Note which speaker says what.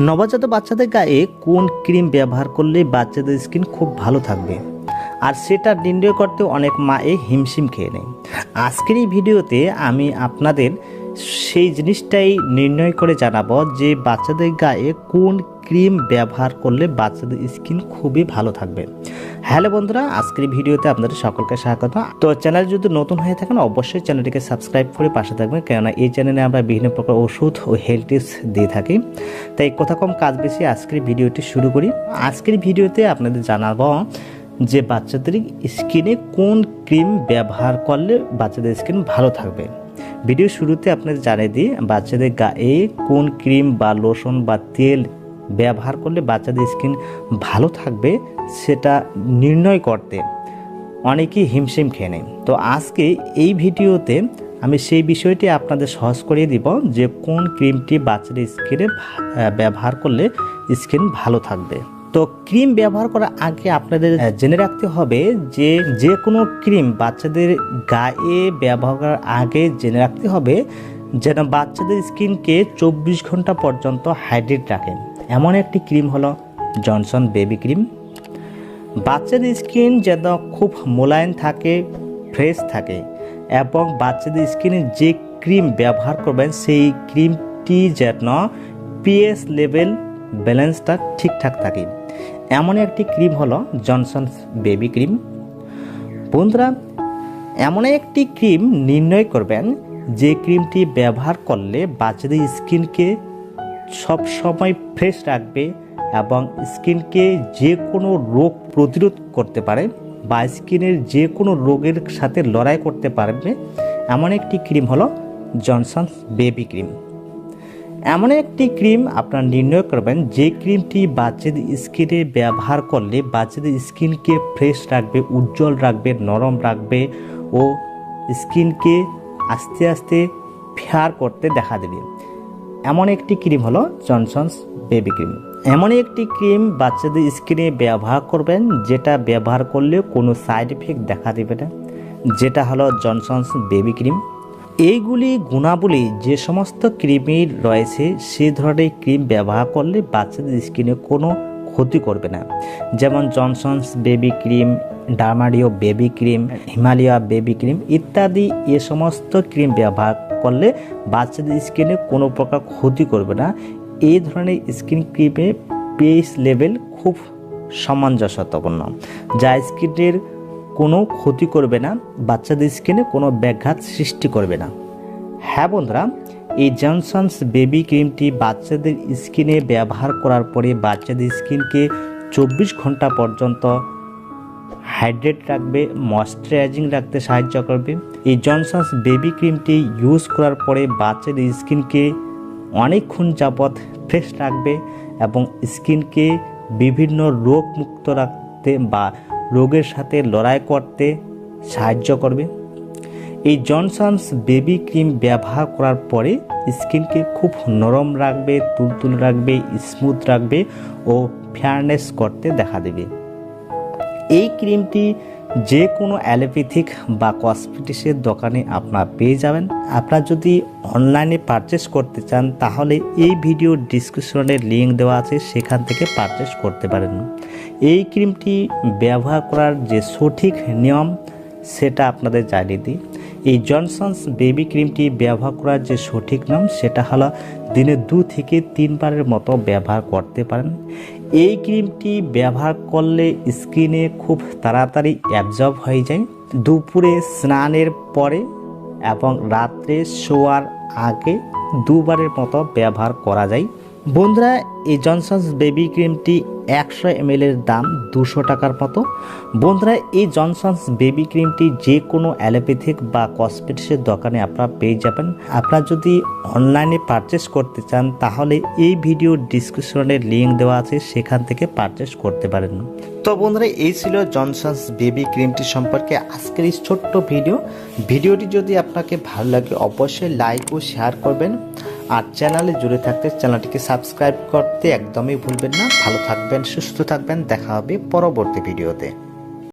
Speaker 1: নবজাত বাচ্চাদের গায়ে কোন ক্রিম ব্যবহার করলে বাচ্চাদের স্কিন খুব ভালো থাকবে? আর সেটা নির্ণয় করতে অনেক মায়ে হিমশিম খেয়ে নেয়। আজকের এই ভিডিওতে আমি আপনাদের সেই জিনিসটাই নির্ণয় করে জানাব যে বাচ্চাদের গায়ে কোন ক্রিম ব্যবহার করলে বাচ্চাদের স্কিন খুবই ভালো থাকবে। হ্যালো বন্ধুরা, আজকের ভিডিওতে আপনাদের সকলকে স্বাগত। তো চ্যানেল যদি নতুন হয়ে থাকেন, অবশ্যই চ্যানেলটিকে সাবস্ক্রাইব করে পাশে থাকবেন, কেননা এই চ্যানেলে আমরা বিভিন্ন প্রকার ওষুধ ও হেলথ টিপস দিয়ে থাকি। তাই কথা কম, কাজ বেশি, আজকের ভিডিওটি শুরু করি। আজকের ভিডিওতে আপনাদের জানাব যে বাচ্চাদের স্কিনে কোন ক্রিম ব্যবহার করলে বাচ্চাদের স্কিন ভালো থাকবে। ভিডিও শুরুতে আপনাদের জানিয়ে দিই, বাচ্চাদের গায়ে কোন ক্রিম বা লোশন বা তেল ব্যবহার করলে বাচ্চাদের স্কিন ভালো থাকবে, সেটা নির্ণয় করতে অনেকেই হিমশিম খেয়ে নেয়। তো আজকে এই ভিডিওতে আমি সেই বিষয়টি আপনাদের সহজ করিয়ে দিব যে কোন ক্রিমটি বাচ্চাদের স্কিনে ব্যবহার করলে স্কিন ভালো থাকবে। তো ক্রিম ব্যবহার করার আগে আপনাদের জেনে রাখতে হবে যে যে কোনো ক্রিম বাচ্চাদের গায়ে ব্যবহার করার আগে জেনে রাখতে হবে যেন বাচ্চাদের স্কিনকে চব্বিশ ঘণ্টা পর্যন্ত হাইড্রেট রাখে এমন একটি ক্রিম হলো জনসন বেবি ক্রিম। বাচ্চাদের স্কিন যেন খুব মোলায়েম থাকে, ফ্রেশ থাকে এবং বাচ্চাদের স্কিনে যে ক্রিম ব্যবহার করবেন, সেই ক্রিমটি যেন পিএস লেভেল ব্যালেন্সটা ঠিকঠাক থাকে। এমন একটি ক্রিম হলো জনসন বেবি ক্রিম। বন্ধুরা, এমন একটি ক্রিম নির্ণয় করবেন যে ক্রিমটি ব্যবহার করলে বাচ্চাদের স্কিনকে সব সময় ফ্রেশ রাখবে এবং স্কিনকে যে কোনো রোগ প্রতিরোধ করতে পারে বা স্কিনের যে কোনো রোগের সাথে লড়াই করতে পারবে। এমন একটি ক্রিম হলো জনসন বেবি ক্রিম এমন একটি ক্রিম আপনারা নির্ণয় করবেন, যে ক্রিমটি বাচ্চাদের স্কিনে ব্যবহার করলে বাচ্চাদের স্কিনকে ফ্রেশ রাখবে, উজ্জ্বল রাখবে, নরম রাখবে ও স্কিনকে আস্তে আস্তে ফেয়ার করতে দেখা দেবে। এমন একটি ক্রিম হলো জনসনস বেবি ক্রিম। এমনই একটি ক্রিম বাচ্চাদের স্কিনে ব্যবহার করবেন, যেটা ব্যবহার করলে কোনো সাইড এফেক্ট দেখা দেবে না। যেটা হলো জনসনস বেবি ক্রিম। এইগুলি গুণাবলী যে সমস্ত ক্রিমের রয়েছে সেই ধরনের ক্রিম ব্যবহার করলে বাচ্চাদের স্কিনে কোনো ক্ষতি করবে না। যেমন Johnson's baby cream Dermadew baby cream, Himalaya baby cream ইত্যাদি এ সমস্ত ক্রিম ব্যবহার করলে বাচ্চাদের স্কিনে কোনো প্রকার ক্ষতি করবে না। এই ধরনের স্কিন ক্রিমে পিএইচ লেভেল খুব সামঞ্জস্যতাপূর্ণ যা স্কিনের কোনো ক্ষতি করবে না, বাচ্চাদের স্কিনে কোনো ব্যাঘাত সৃষ্টি করবে না। হ্যাঁ বন্ধুরা, এই জনসনস বেবি ক্রিমটি বাচ্চাদের স্কিনে ব্যবহার করার পরে বাচ্চাদের স্কিনকে চব্বিশ ঘণ্টা পর্যন্ত হাইড্রেট রাখবে ময়শ্চারাইজিং রাখতে সাহায্য করবে। এই জনসনস বেবি ক্রিমটি ইউজ করার পরে বাচ্চাদের স্কিনকে অনেকক্ষণ যাবৎ ফ্রেশ রাখবে এবং স্কিনকে বিভিন্ন রোগ মুক্ত রাখতে বা রোগের সাথে লড়াই করতে সাহায্য করবে। এই জনসনস বেবি ক্রিম ব্যবহার করার পরে স্কিনকে খুব নরম রাখবে, তুলতুল রাখবে স্মুথ রাখবে ও ফেয়ারনেস করতে দেখা দেবে। এই ক্রিমটি যে কোনো অ্যালোপ্যাথিক বা কসমেটিক্সের দোকানে আপনারা পেয়ে যাবেন। আপনারা যদি অনলাইনে পারচেস করতে চান, তাহলে এই ভিডিও ডিসক্রিপশনে লিঙ্ক দেওয়া আছে, সেখান থেকে পারচেস করতে পারেন। এই ক্রিমটি ব্যবহার করার যে সঠিক নিয়ম, সেটা আপনাদের জানিয়ে দিই। এই জনসনস বেবি ক্রিমটি ব্যবহার করার যে সঠিক নিয়ম, সেটা হলো দিনে দু থেকে তিনবারের মতো ব্যবহার করতে পারেন। এই ক্রিমটি ব্যবহার করলে স্কিনে খুব তাড়াতাড়ি অ্যাবজর্ব হয়ে যায়। দুপুরে স্নানের পরে এবং রাত্রে শোয়ার আগে দুবারের মতো ব্যবহার করা যায়। বন্ধুরা, এই জনসন্স বেবি ক্রিমটি একশো এর দাম দুশো টাকার মতো। বন্ধুরা, এই জনসনস বেবি ক্রিমটি যে কোনো অ্যালোপ্যাথিক বা কসমেটিক্সের দোকানে আপনারা পেয়ে যাবেন। আপনারা যদি অনলাইনে পারচেস করতে চান, তাহলে এই ভিডিও ডিসক্রিপশনে লিঙ্ক দেওয়া আছে, সেখান থেকে পারচেস করতে পারেন। তো বন্ধুরা, এই ছিল জনসনস বেবি ক্রিমটি সম্পর্কে আজকের এই ছোট্ট ভিডিও ভিডিওটি যদি আপনাকে ভালো লাগে, অবশ্যই লাইক ও শেয়ার করবেন। আর চ্যানেলে জুড়ে থাকতে চ্যানেলটিকে সাবস্ক্রাইব করতে একদমই ভুলবেন না। ভালো থাকবেন, সুস্থ থাকবেন। দেখা হবে পরবর্তী ভিডিওতে।